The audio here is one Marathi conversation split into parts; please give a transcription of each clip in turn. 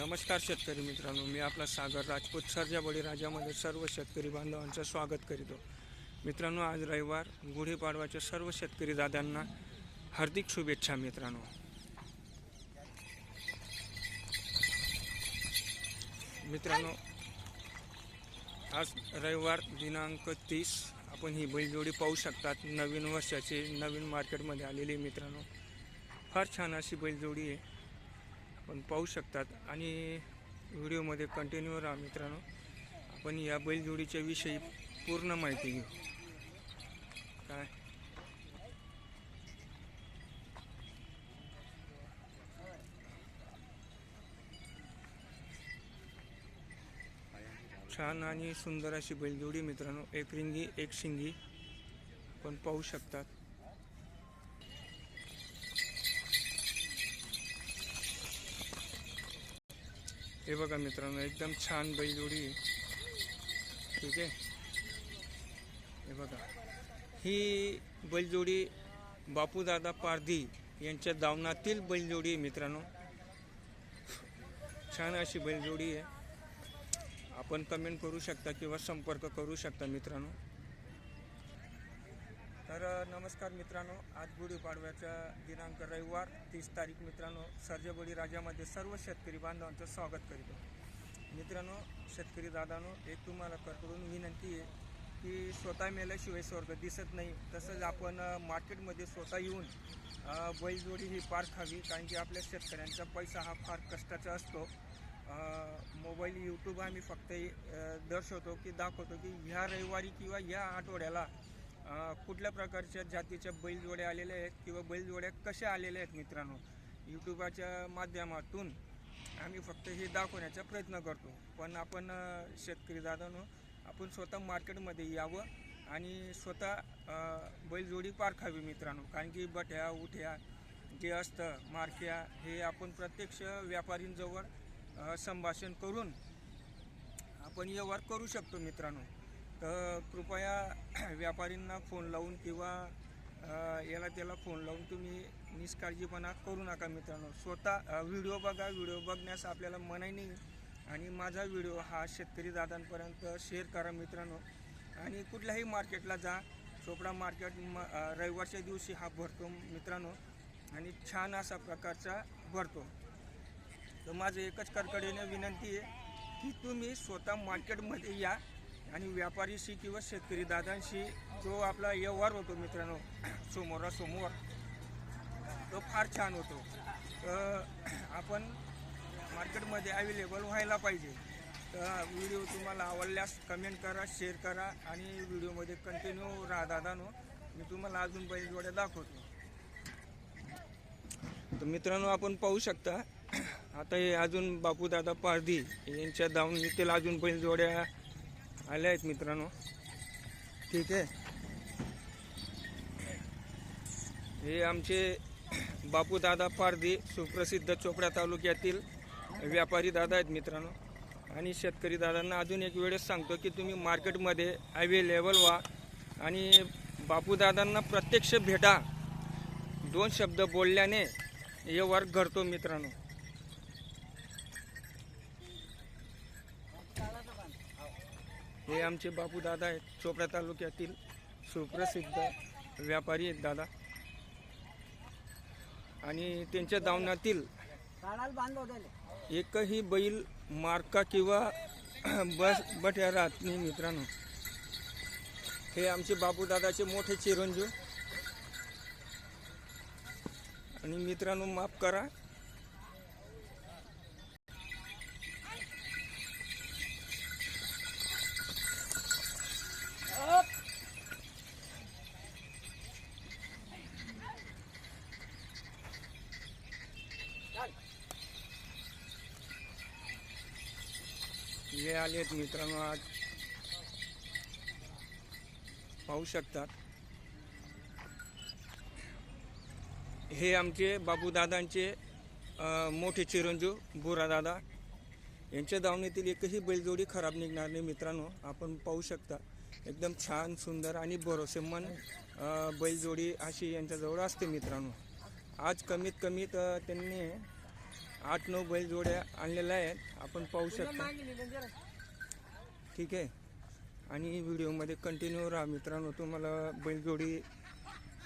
नमस्कार शेतकरी मित्रांनो मी आपला सागर राजपूत सर्जा बळीराजामध्ये सर्व शेतकरी बांधवांचं स्वागत करीतो. मित्रांनो आज रविवार गुढीपाडवाच्या सर्व शेतकरी दादांना हार्दिक शुभेच्छा मित्रांनो. मित्रांनो आज रविवार दिनांक तीस आपण ही बैलजोडी पाहू शकतात. नवीन वर्षाची नवीन मार्केटमध्ये आलेली मित्रांनो. फार छान अशी बैलजोडी आहे. आपण पाहू शकतात. आणि व्हिडिओमध्ये कंटिन्यू राहा मित्रांनो. आपण या बैलजोडीच्या विषयी पूर्ण माहिती घेऊ. काय? छान आणि सुंदर अशी बैलजोडी मित्रांनो. एक रिंगी एक शिंगी. आपण पाहू शकतात. हे बघा मित्रांनो एकदम छान बैलजोडी आहे. ठीक आहे? हे बघा. ही बैलजोडी बापूदादा पारधी यांच्या दावणातील बैलजोडी आहे मित्रांनो. छान अशी बैलजोडी आहे. आपण कमेंट करू शकता किंवा संपर्क करू शकता मित्रांनो. तर नमस्कार मित्रांनो. आज गुढीपाडव्याचा दिनांक रविवार तीस तारीख मित्रांनो. सर्जबळी राजामध्ये सर्व शेतकरी बांधवांचं स्वागत करीतो. मित्रांनो शेतकरी दादानो एक तुम्हाला कडून विनंती आहे की स्वतः मेल्याशिवाय स्वर्ग दिसत नाही. तसंच आपण मार्केटमध्ये स्वतः येऊन बैलजोडी ही पार खावी कारण की आपल्या शेतकऱ्यांचा पैसा हा फार कष्टाचा असतो. मोबाईल यूट्यूब आम्ही फक्त दर्शवतो की दाखवतो की ह्या रविवारी किंवा ह्या आठवड्याला कुठल्या प्रकारच्या जातीच्या बैलजोड्या आलेल्या आहेत किंवा बैलजोड्या कशा आलेल्या आहेत मित्रांनो? यूट्यूबाच्या माध्यमातून आम्ही फक्त हे दाखवण्याचा प्रयत्न करतो. पण आपण शेतकरी दादानो आपण स्वतः मार्केटमध्ये यावं आणि स्वतः बैलजोडी पारखावी मित्रांनो. कारण की बट्या उठ्या जे असतं मारख्या हे आपण प्रत्यक्ष व्यापारींजवळ संभाषण करून आपण व्यवहार करू शकतो मित्रांनो. तर कृपया व्यापारींना फोन लावून किंवा याला त्याला फोन लावून तुम्ही निष्काळजीपणा करू नका मित्रांनो. स्वतः व्हिडिओ बघा. व्हिडिओ बघण्यास आपल्याला मनाई नाही. आणि माझा व्हिडिओ हा शेतकरी दादांपर्यंत शेअर करा मित्रांनो. आणि कुठल्याही मार्केटला जा. चोपडा मार्केट म रविवारच्या दिवशी हा भरतो मित्रांनो. आणि छान असा प्रकारचा भरतो. तर माझं एकच कडकडीने विनंती आहे की तुम्ही स्वतः मार्केटमध्ये या. आणि व्यापारीशी किंवा शेतकरी दादांशी जो आपला व्यवहार होतो मित्रांनो समोरासमोर तो फार छान होतो. तर आपण मार्केटमध्ये अवेलेबल व्हायला पाहिजे. तर व्हिडिओ तुम्हाला आवडल्यास कमेंट करा शेअर करा आणि व्हिडिओमध्ये कंटिन्यू राहा दादानो. मी तुम्हाला अजून बैलजोड्या दाखवतो. तर मित्रांनो आपण पाहू शकता आता हे अजून बापूदादा पारधी यांच्या दावणीतील अजून बैलजोड्या आल्या आहेत मित्रांनो. ठीक आहे. हे आमचे बापूदादा पारधी सुप्रसिद्ध चोपडा तालुक्यातील व्यापारी दादा आहेत मित्रांनो. आणि शेतकरी दादांना अजून एक वेळेस सांगतो की तुम्ही मार्केटमध्ये अवेलेबल व्हा आणि बापूदादांना प्रत्यक्ष भेटा. दोन शब्द बोलल्याने व्यवहार घडतो मित्रांनो. हे आमचे बापू दादा आहेत. चोपडा तालुक्यातील सुप्रसिद्ध व्यापारी आहेत दादा. आणि त्यांच्या दावणातील एकही बैल मार्का किंवा बस बट्या राहत नाही मित्रांनो. हे आमचे बापूदादाचे मोठे चिरंजीव. आणि मित्रांनो माफ करा. आले आलेत मित्रांनो आज पाहू शकतात. हे आमचे बाबूदादांचे मोठे चिरंजीव बुरादादा यांच्या दावणीतील एकही बैलजोडी खराब निघणार नाही मित्रांनो आपण पाहू शकता. एकदम छान सुंदर आणि भरोसेमन बैलजोडी अशी यांच्याजवळ असते मित्रांनो. आज कमीत कमीत त्यांनी आठ नऊ बैल जोड्या आणलेल्या आहेत. आपण पाहू शकता. ठीक आहे. आणि व्हिडिओमध्ये कंटिन्यू राहा. मित्रांनो तुम्हाला बैलजोडी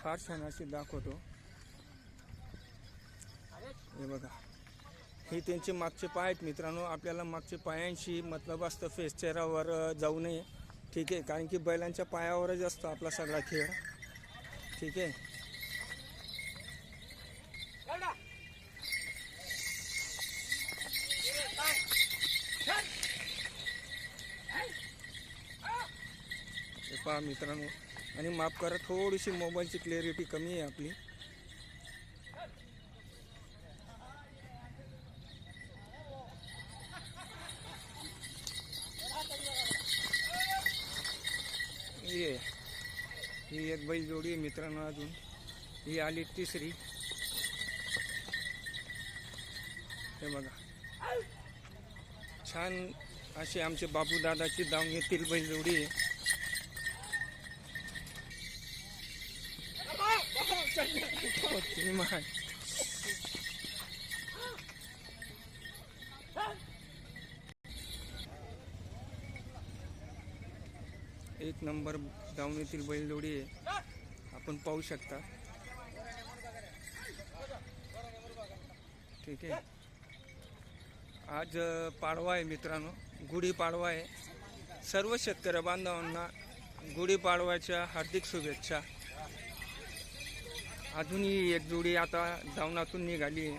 फार छान अशी दाखवतो. हे बघा. हे त्यांचे मागचे पाय आहेत मित्रांनो. आपल्याला मागचे पायांशी मतलब असतं. फेस चेहऱ्यावर अ, जाऊ नये. ठीक आहे. कारण की बैलांच्या पायावरच असतो आपला सगळा खेळ. ठीक आहे हे पहा मित्रांनो. आणि माफ करा थोडीशी मोबाईलची क्लिअरिटी कमी आहे आपली. ये. ही एक बैल जोडी आहे मित्रांनो अजून. ही आली तिसरी. हे बघा. छान अशी आमचे बाबू दादाची दावणीतील बैल जोडी आहे. हो, तुम्ही एक नंबर दावणीतील बैलजोडी आहे. आपण पाहू शकता. ठीक आहे. आज पाडवा आहे मित्रांनो. गुढीपाडवा आहे. सर्व शेतकरी बांधवांना गुढीपाडव्याच्या हार्दिक शुभेच्छा. अजूनही एक जोडी आता दावणातून निघाली आहे.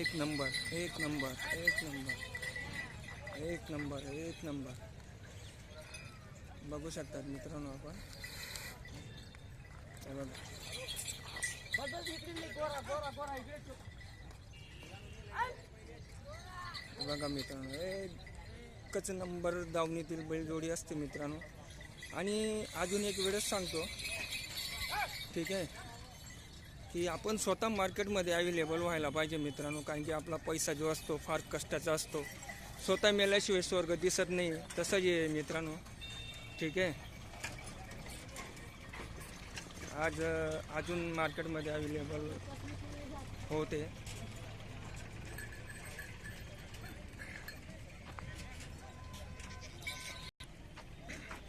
एक नंबर एक नंबर एक नंबर एक नंबर एक नंबर. बघू शकतात मित्रांनो आपण. बघा. बघा मित्रांनो एकच नंबर दावणीतील बैलजोडी असते मित्रांनो. आणि अजून एक वेळेस सांगतो. ठीक आहे? की आपण स्वतः मार्केटमध्ये अवेलेबल व्हायला पाहिजे मित्रांनो कारण की आपला पैसा जो असतो फार कष्टाचा असतो. स्वतः मेल्याशिवाय स्वर्ग दिसत नाही. तसंच आहे मित्रांनो. ठीक आहे? आज अजून मार्केटमध्ये अवेलेबल होते.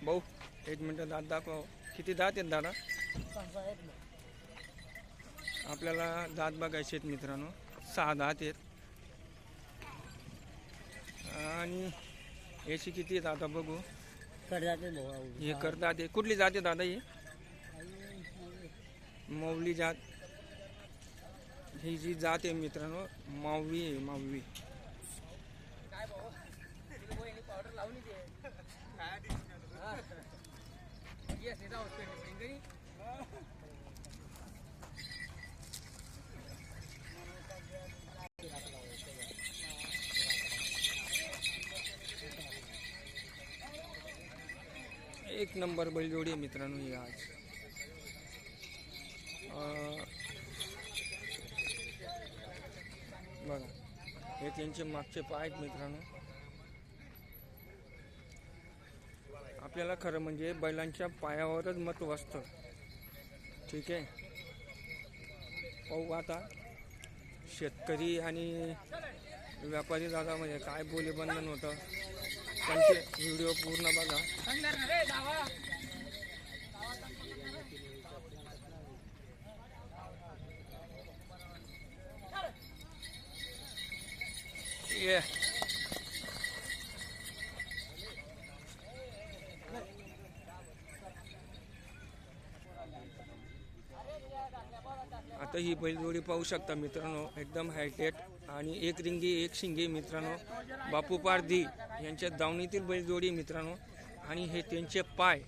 भाऊ एक मिनटं दात दाखवा. किती दात आहेत दादा? आपल्याला दात बघायचे आहेत मित्रांनो. सहा दात आहेत. आणि याची किती आहेत आता बघू. हे करतात आहे कुठली जात आहे दादा ही? मौली जात. ही जी जात आहे मित्रांनो माववी आहे माववी एक नंबर बैलजोडी आहे मित्रांनो ही आज. बघा हे त्यांचे मागचे पाय आहेत मित्रांनो. आपल्याला खरं म्हणजे बैलांच्या पायावरच महत्त्व असतं ठीक आहे? पाहू आता शेतकरी आणि व्यापारी दादामध्ये म्हणजे काय बोलीबंधन होतं. त्यांचे व्हिडिओ पूर्ण बघा. ये. तर ही बैलजोडी पाहू शकता मित्रांनो. एकदम हायटेट आणि एक रिंगी एक शिंगी मित्रांनो. बापू पारधी यांच्या दावणीतील बैलजोडी मित्रांनो. आणि हे त्यांचे पाय.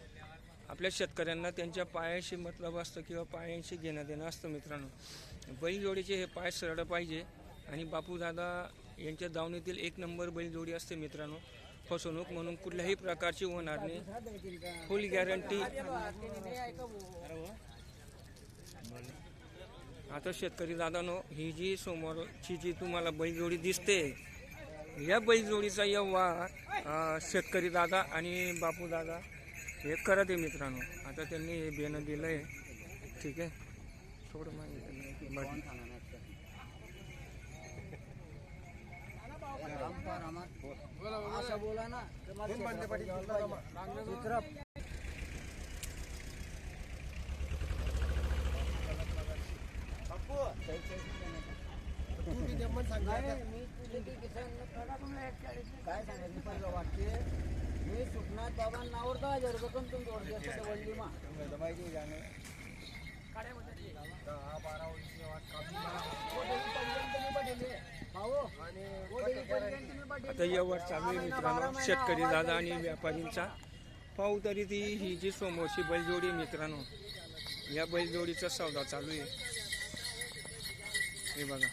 आपल्या शेतकऱ्यांना त्यांच्या पायाशी मतलब असतं किंवा पायांशी घेणं देणं असतं मित्रांनो. बैलजोडीचे हे पाय सरळ पाहिजे. आणि बापूदादा यांच्या दावणीतील एक नंबर बैलजोडी असते मित्रांनो. फसवणूक म्हणून कुठल्याही प्रकारची होणार नाही. फुल गॅरंटी आता शेतकरी दादानो ही जी समोरची जी तुम्हाला बैलजोडी दिसते या बैलजोडीचा व्यवहार शेतकरी दादा आणि बापू दादा हे करत आहे मित्रांनो. आता त्यांनी हे बेनं दिलं आहे ठीक आहे? थोडं. असं बोला ना. ते काय सांगायचं पहिलं वाक्य मी सुटणार बाबा नावर दहा हजार रुपये कमी तुमच्या वरती असं वडली मा आता चालू आहे मित्रांनो शेतकरी दादा आणि व्यापारींचा पाहू तरी ती ही जी समोरची बैलजोडी मित्रांनो या बैलजोडीचा सौदा चालू आहे. हे बघा.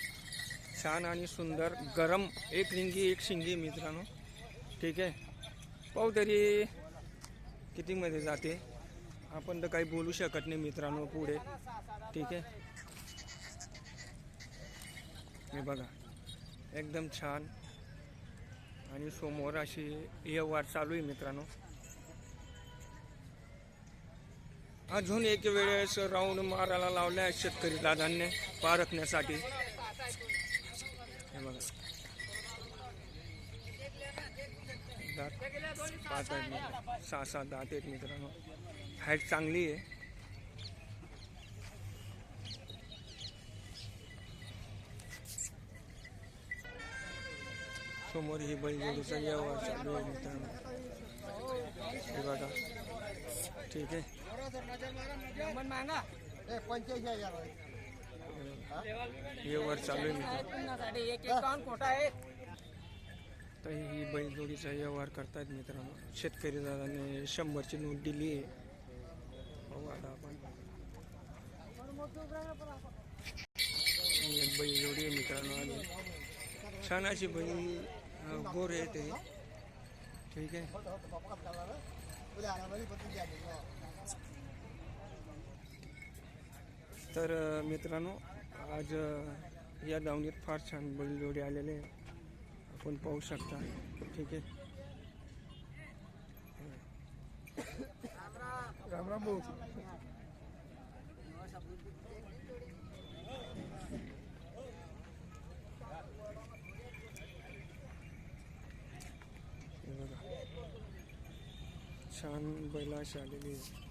छान आणि सुंदर गरम एक रिंगी एक शिंगी मित्रांनो. ठीक आहे? पाहू तरी कितीमध्ये जाते. आपण तर काही बोलू शकत नाही मित्रांनो पुढे. ठीक आहे? हे बघा. एकदम छान. आणि समोर अशी व्यवहार चालू आहे मित्रांनो. अजून एक वेळेस राऊंड मारायला लावल्या शेतकरी दादांनी पारखण्यासाठी. हे बघा. दात पाच आहेत सहा सात दात आहेत मित्रांनो. हाईट चांगली आहे. समोर ही बैलजोडीचा व्यवहार चालू आहे मित्रांनो. हे बघा. ठीक आहे. व्यवहार चालू आहे मित्रांनो खोटा आहे तर ही बैलजोडीचा व्यवहार करतायत मित्रांनो. शेतकरी दादाने शंभरची नोट दिली आहे. आता आपण. बैलजोडी आहे मित्रांनो. आणि छान अशी बैल गोर आहे ते ठीक है। तर, मित्रांनो, आज या दावणीत फार छान बैलजोडी आलेले आहे आपण पाहू शकता. ठीक आहे. राम राम भाऊ. छान बैल अशी आलेली आहे.